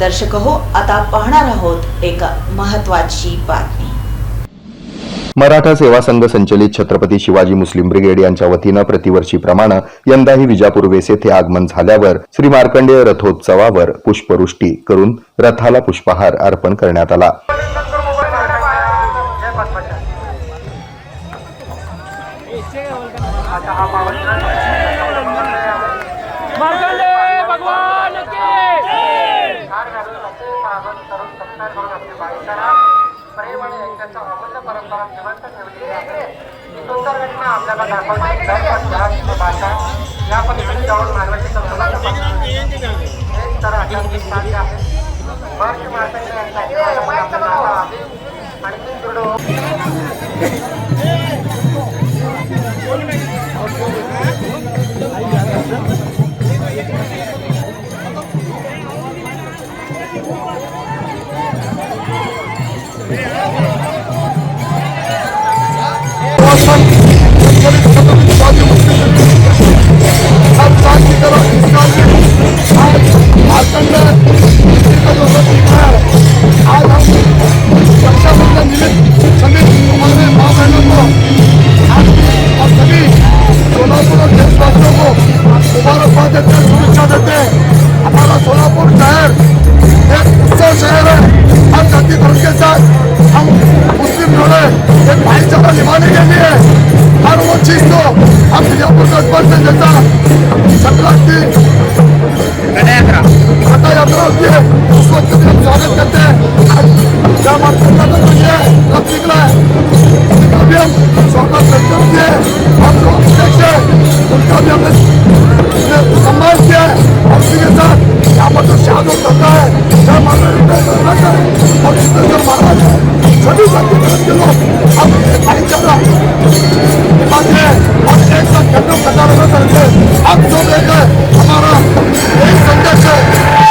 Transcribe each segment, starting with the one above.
दर्शक हो आता पाहणार आहोत एक महत्वाची बातमी. मराठा सेवा संघ संचलित छत्रपती शिवाजी मुस्लिम ब्रिगेड यांच्या वतीनं प्रतिवर्षीप्रमाणे यंदाही विजापूर वेस येथे आगमन झाल्यावर श्री मार्कंडेय रथोत्सवावर पुष्पवृष्टी करून रथाला पुष्पहार अर्पण करण्यात आला. भगवान! अमूल्य परंपरा जिवंत ठेवलेली आहे सुंदर घटना आपल्याला दाखवते. दर्पण भाषा या पद्धतीने जाऊन मानवाची संस्कृती एक तर आध्यात्मिक साध्य आहे. महर्षी मार्कंडे निभाने के लिए हर वो चीज को हम बीजापुर गठबंधन जैसा संक्रांति माता यात्रा होती. है उस वक्त भी हम स्वागत करते. हैं आज जहाँ माता का है रथ निकला है उसका भी हम स्वागत करते हुए हम जो अध्यक्ष है उनका भी हमने ने सम्मान किया है और उसी के साथ जो लेकर हमारा एक संदेश है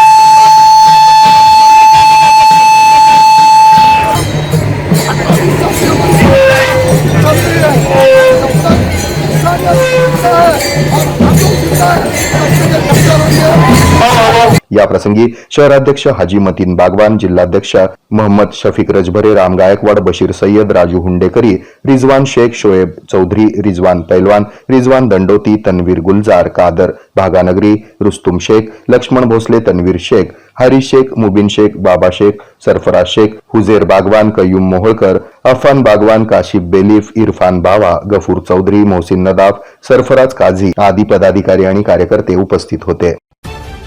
या प्रसंगी शहराध्यक्ष हाजी मतीन बागवान जिल्हाध्यक्ष मोहम्मद शफीक रजभरे राम गायकवाड बशीर सय्यद राजू हुंडेकरी रिजवान शेख शोएब चौधरी रिजवान पैलवान रिजवान दंडोती तन्वीर गुलजार कादर भागानगरी रुस्तुम शेख लक्ष्मण भोसले तन्वीर शेख हरी शेख मुबिन शेख बाबा शेख सरफराज शेख हुजेर बागवान कयुम मोहोळकर अफान बागवान काशिफ बेलीफ इरफान बावा गफूर चौधरी मोहसिन नदाफ सरफराज काझी आदी पदाधिकारी आणि कार्यकर्ते उपस्थित होते.